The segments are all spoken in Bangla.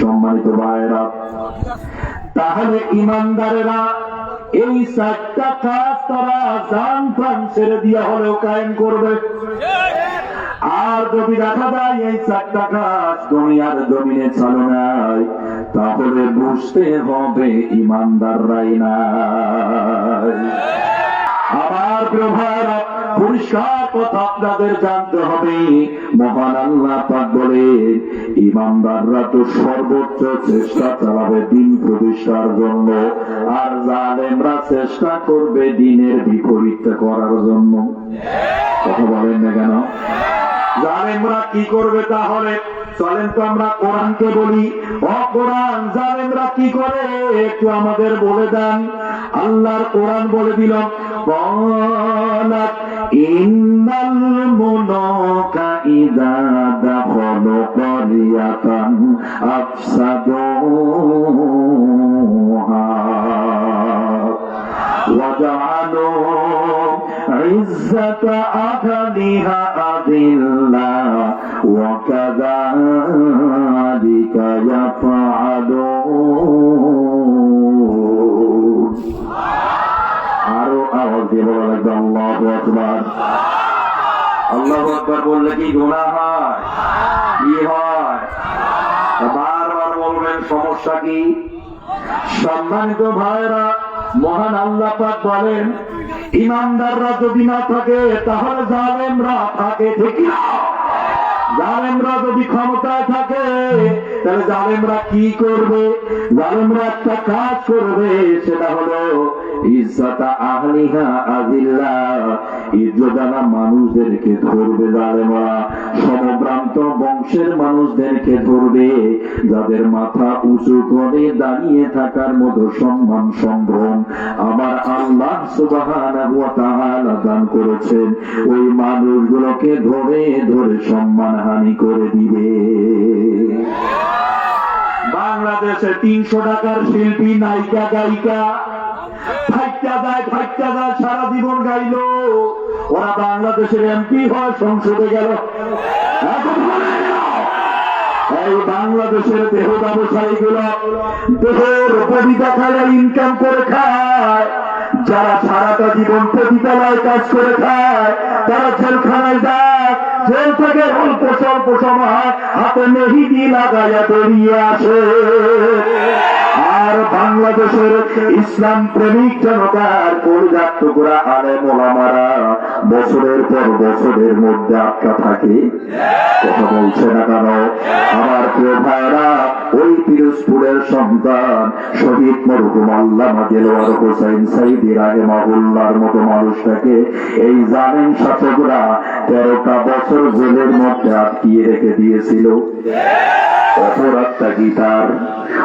সম্মানিত ভাইরা তাহলে ইমানদারেরা এই চারটা কাজ তারা জান প্রাণ ছেড়ে দিয়া হলেও কায়েম করবে। আর যদি দেখা যায় এই চারটা কাজ দুনিয়ার জমিনে চলে নাই, তাহলে বুঝতে হবে ইমানদাররাই নাই। পরিষ্কার কথা আপনাদের জানতে হবে। মহান আল্লাহ পাক বলে ইমানদাররা তো সর্বোচ্চ চেষ্টা চালাবে দিন প্রতিষ্ঠার জন্য, আর জালেমরা চেষ্টা করবে দিনের বিপরীত করার জন্য। কথা বলেন না কেন? জালেমরা কি করবে তাহলে? চলেন তো আমরা কোরআনকে বলি। অকোরআন জালেমরা কি করে? একটু আমাদের বলে দেন। আল্লাহর কোরআন বলে দিল إن الملوك إذا دخلوا قرية أفسدوها وجعلوا عزة أهلها أذلة وكذلك يفعلون আল্লাহ বললে কি হয়? কি হয়? বারবার বলবেন, সমস্যা কি? সম্মানিত ভাইরা মহান আল্লাহ বলেন, ইমানদাররা যদি না থাকে, তাহলে জালেমরা থাকে ঠিক না জালেমরা যদি ক্ষমতায় থাকে, তাহলে জালেমরা কি করবে? জালেমরা একটা কাজ করবে, সেটা হলো মানুষদেরকে ধরবে সমভ্রান্ত বংশের মানুষদেরকে ধরবে, যাদের মাথা উঁচু করে দাঁড়িয়ে থাকার মতো সম্মান, সম্ভ্রম আমার আল্লাহ তাআলা দান করেছেন। ওই মানুষগুলোকে ধরে ধরে সম্মান হানি করে দিবে। বাংলাদেশে তিনশো টাকার শিল্পী, নায়িকা, গায়িকা। সারা জীবন গাইলো। ওরা বাংলাদেশের এমপি হয় সংসদে গেল। বাংলাদেশের দেহ ব্যবসায়ী গুলো দেহের কবিতা ইনকাম করে খায়। যারা সারাটা জীবন পতিতালয় কাজ করে খায়, তারা জেলখানায় যায়। জেল থেকে অল্প স্বল্প সময় হাতে মেহিদি লাগাইয়া বেরিয়ে আসে আর বাংলাদেশের ইসলাম প্রেমিক জনতার পরিজাত করা আলে মোলামারা বছরের পর বছরের মধ্যে আটকা থাকে। কথা বলছে না কেন? আমার প্রিয় ভাইরা ওই পিরোজপুরের সন্তান শহীদ মরহুম আল্লামা দেলোয়ার হোসেন সাইদি রাহে মাহুল্লার মতো মানুষটাকে এই জানেন শাসকরা তেরোটা বছর জেলের মধ্যে আটকিয়ে রেখে দিয়েছিল। অপরাধটা কি তার?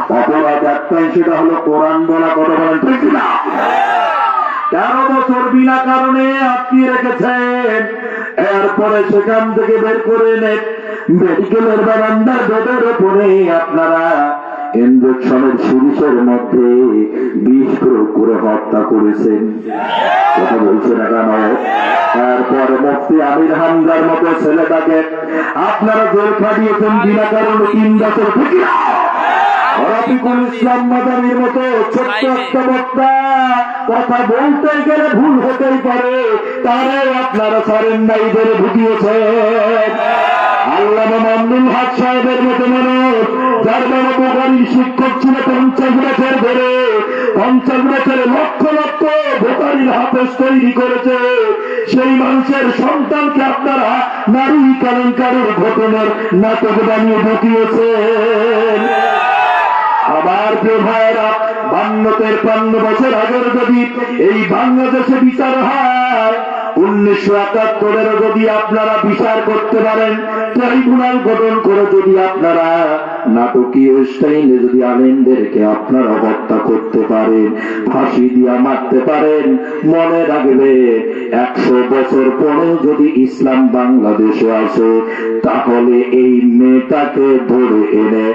অপরাধ একটাই সেটা হলো কোরআন বলা বলেন, ঠিক না তেরো বছর বিনা কারণে আটকিয়ে রেখেছেন। এরপরে সেখান থেকে বের করে মেডিকেলের বারান্দার আপনারা ইঞ্জেকশনের শিরিষের মধ্যে বিষ প্রয়োগ করে হত্যা করেছেন। কথা বলছে না কেন তারপর মুফতি আমির হামদার মতো ছেলেটাকে আপনারা জেল খাটিয়েছেন বিনা কারণে তিন বছর থেকে রফিকুল ইসলাম মাদানির মতো ছোট্ট একটা বক্তা কথা বলতে গেলে ভুল হতেই পারে তারাও আপনারা সারেন্দাইদের ঢুকিয়েছেন আল্লাহ মামুল হক সাহেবের মতো মানুষ যার বাবা বোকারির শিক্ষক ছিল পঞ্চাশ বছর ধরে পঞ্চাশ বছরে লক্ষ লক্ষ বোকারির হাফেজ তৈরি করেছে। সেই মানুষের সন্তানকে আপনারা নারী কেলেঙ্কারের ঘটনার নাটক বানিয়ে ঢুকিয়েছেন। আমার প্রিয় ভাইয়েরা বান্ন তেরপান্ন বছর আগের যদি এই বাংলাদেশে বিচার হয়, উনিশশো একাত্তরের যদি আপনারা বিচার করতে পারেন, ট্রাইব্যুনাল গঠন করে যদি আপনারা নাটকীয় স্টাইলে যদি আলেনদেরকে আপনারা হত্যা করতে পারেন, ফাঁসি দিয়া মারতে পারেন, মনে রাখবে একশো বছর পরে যদি ইসলাম বাংলাদেশে আসে, তাহলে এই মেয়েটাকে ধরে এনে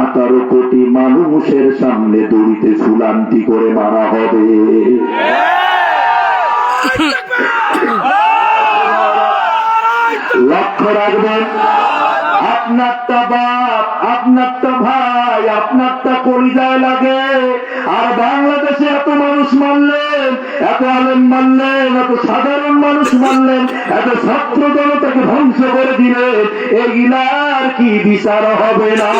আঠারো কোটি মানুষের সামনে দড়িতে চুলান্তি করে মারা হবে। লক্ষ্য রাখবেন, আপনারটা বাপ, আপনারটা ভাই, আপনারটা কলিজায় লাগে, আর বাংলাদেশে এত মানুষ মারলেন এত আলেম মারলেন এত সাধারণ মানুষ মারলেন এত ছাত্র জনতাকে ধ্বংস করে দিলেন এগুলার কি বিচার হবে না?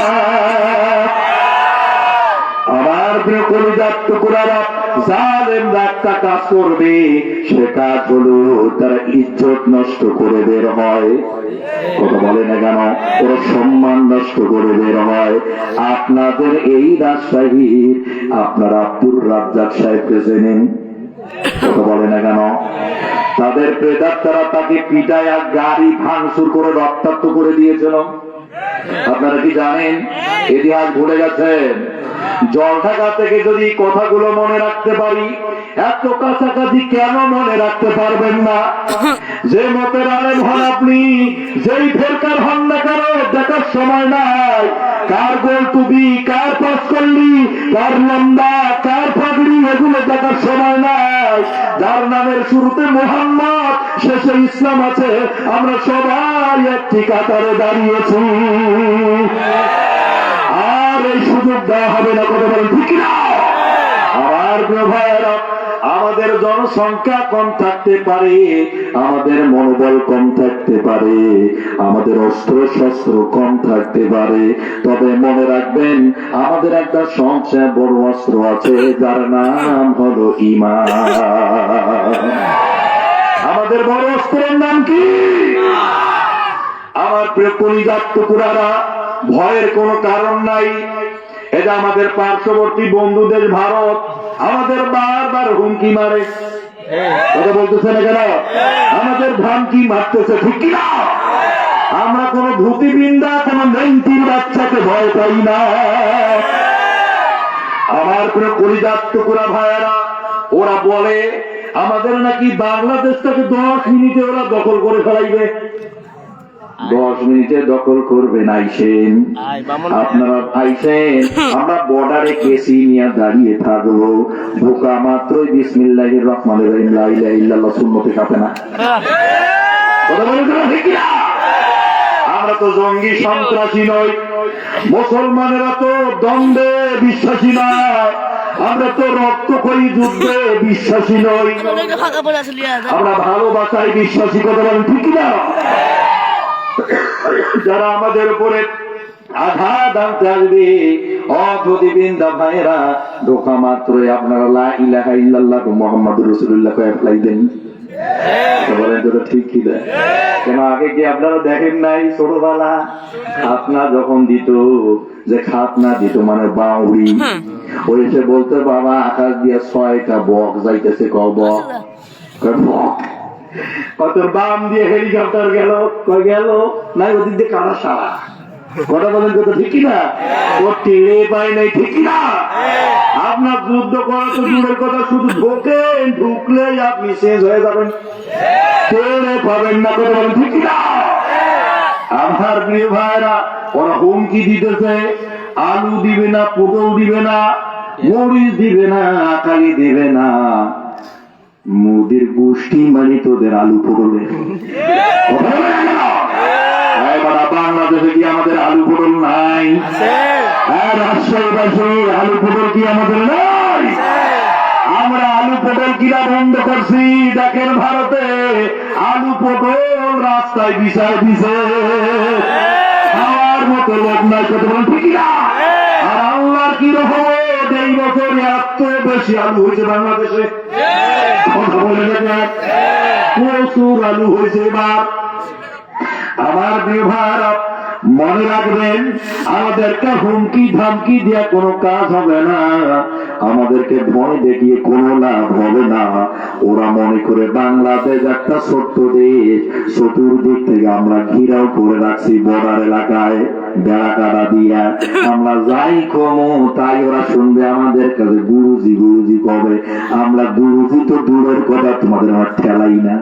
আপনাদের এই রাজশাহীর, আপনার আব্দুর রাজ্জাক সাহেবকে কথা কেন? তাদের প্রেদাত্তারা তাকে আর গাড়ি করে রক্তাক্ত করে দিয়েছিল। আপনারা কি জানেন? ইতিহাস ভুলে গেছেন। জল ঢাকা থেকে যদি কথাগুলো মনে রাখতে পারি, এত কাছাকাছি কেন মনে রাখতে পারবেন না? যে মতের আলেম হন আপনি, যেই ফেরকার হন না কেন, দেখার সময় নাই। কার গোল টুবি কার পাস করলি কার লম্বা, কার ফাগড়ি এগুলো দেখার সময় নাই। যার নামের শুরুতে মোহাম্মদ, শেষে ইসলাম আছে। আমরা সবাই একটি কাতারে দাঁড়িয়েছি। বলেন ঠিক না। আমার আমাদের জনসংখ্যা কম থাকতে পারে, আমাদের মনোবল কম থাকতে পারে, আমাদের অস্ত্র শস্ত্র কম থাকতে পারে। তবে মনে রাখবেন, আমাদের একটা সবচেয়ে বড় অস্ত্র আছে, যার নাম হলো ইমান। আমাদের বড় অস্ত্রের নাম কি? আমার প্রিয় কলিজাত ভয়ের কোনো কারণ নাই। এটা আমাদের পার্শ্ববর্তী বন্ধু দেশ ভারত। আমাদের বারবার হুমকি মারে। কথা বলতেছে না কেন আমাদের ধামকি মারতেছে, ঠিক কিনা আমরা কোন ধুতি বিন্দা কোন নেন্টির বাচ্চাকে ভয় পাই না। আমার প্রিয় কলিজাত টুকুরা ভাইয়েরা, ওরা বলে, আমাদের নাকি বাংলাদেশটাকে দশ মিনিটে ওরা দখল করে ফেলাইবে। দশ মিনিটে দখল করবেন আইসেন। আপনারা আইসেন। আমরা বর্ডারে কেসি নিয়ে দাঁড়িয়ে থাকব। ঢোকা মাত্রই বিসমিল্লাহ রহমান রহিম লা ইলাহা ইল্লাল্লাহ সুন্নতে কাঁপে না। কথা বলেন তো ঠিক না? আমরা তো জঙ্গি সন্ত্রাসী নই। মুসলমানেরা তো দ্বন্দ্বে বিশ্বাসী নয় আমরা তো রক্তক্ষয়ী যুদ্ধে বিশ্বাসী নই। আমরা ভালোবাসায় বিশ্বাসী কথা বলেন ঠিক না যারা আমাদের উপরে আঘাত আনতে আসবে অপ্রতিবিন্দা ভাইরা ঢোকা মাত্রই আপনারা লা ইলাহা ইল্লাল্লাহ মোহাম্মদ রসুল্লাহ দেন। ঠিক কি দেয়? কেন আগে কি আপনারা দেখেন নাই ছোটবেলা? খাতনা যখন দিত যে খাতনা দিত মানে বাউরি ওই এসে বলতে বাবা আকাশ দিয়ে ছয়টা বক যাইতেছে ক বক? বক। কত বাম দিয়ে হেলিকপ্টার গেল গেল? নাই ওদিক দিয়ে কারা সারা। কথা বলেন কথা ঠিক না ও টেরে পায় নাই ঠিক না আপনার যুদ্ধ করা তো দূরের কথা শুধু ঢোকেন ঢুকলেই আপনি শেষ হয়ে যাবেন। টেরে পাবেন না কথা বলেন ঠিক না আমার প্রিয় ভাইরা ওরা হুমকি দিতেছে আলু দিবে না পটল দিবে না মরিচ দিবে না আকালি দিবে না। মোদের গোষ্ঠী মানে তোদের আলু বাংলাদেশে কি আমাদের আলু পটল নাই? হ্যাঁ রাজশাহী আলু পটল কি আমাদের নাই? আমরা আলু পটল কিনা বন্ধ করছি দেখেন ভারতে আলু পটল রাস্তায় বিছায় দিছে। খাওয়ার মতো লোক নাই কত বলেন ঠিক না আর আল্লাহর কি রকম এই এত বেশি, আলু হয়েছে বাংলাদেশে। প্রচুর আলু হয়েছে এবার। আমার বিভার মনে রাখবেন, আমাদেরকে হুমকি ধামকি দিয়ে কোনো কাজ হবে না। আমাদেরকে ভয় দেখিয়ে কোনো লাভ হবে না। ওরা মনে করে বাংলাদেশ একটা ছোট্ট দেশ। চতুর্দিক থেকে আমরা ঘিরাও করে রাখছি বর্ডার এলাকায়। বেড়া কাটা দিয়া। আমরা যাই কমো তাই ওরা শুনবে আমাদের কাছে গুরুজি গুরুজি কবে। আমরা গুরুজি তো দূরের কথা তোমাদের আমার ঠেলাই না।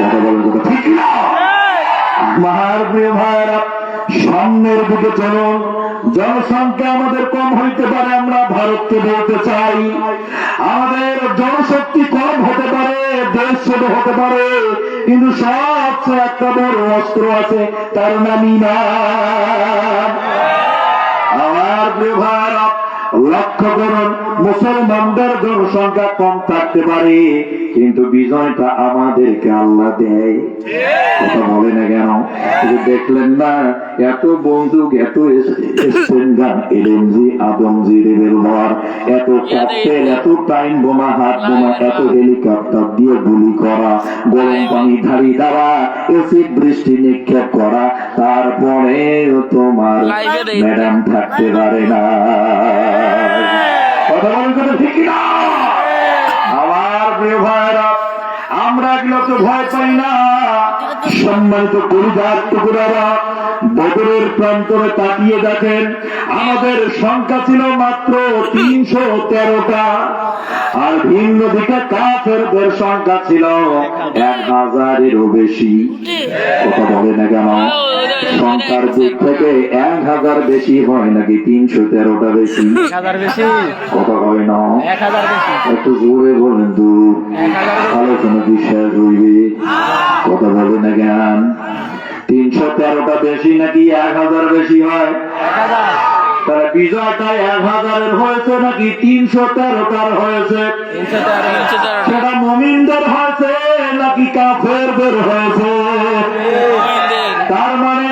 কথা বলেন কথা ঠিক না। আমার প্রিয় ভাইরা সামনের দিকে চলুন জনসংখ্যা আমাদের কম হইতে পারে, আমরা ভারতকে বলতে চাই। আমাদের জনশক্তি কম হতে পারে, দেশ ছোট হতে পারে, কিন্তু সবচেয়ে একটা বড় অস্ত্র আছে, তার নামই না আমার ব্যবহার লক্ষ্য করুন মুসলমানদের জনসংখ্যা কম থাকতে পারে কিন্তু বিজয়টা আমাদেরকে আল্লাহ দেয়। কথা বলে না কেন? দেখলেন না এত বন্দুক এত স্টেন এলএমজি আদমজি রেভেলভার এত ককটেল এত টাইম বোমা হাত বোমা এত হেলিকপ্টার দিয়ে গুলি করা গরম পানি ধারি বৃষ্টি নিক্ষেপ করা তারপরেও তোমার ম্যাডাম থাকতে পারে না। আমার প্রিয় ভাইরা আমরা এগুলো তো ভয় পাই না। সম্মানিত পরিবার টুকুরারা বদরের প্রান্তরে তাকিয়ে দেখেন আমাদের সংখ্যা ছিল মাত্র তিনশো তেরোটা আর ভিন্ন দিকে কাফেরদের সংখ্যা ছিল এক হাজারেরও বেশি। কথা বলে না কেন? সংখ্যার দিক থেকে এক হাজার বেশি হয় নাকি তিনশো তেরোটা বেশি? কথা হয় না? একটু জোরে বলেন তো। আলোচনা বিশ্বাস হইবে? কথা বলে না জ্ঞান তিনশো তেরোটা বেশি নাকি এক হাজার বেশি হয়? তাহলে বিজয়টা এক হাজারের হয়েছে নাকি তিনশো তেরোটার হয়েছে? সেটা মমিনদের হয়েছে নাকি কাফেরদের হয়েছে? তার মানে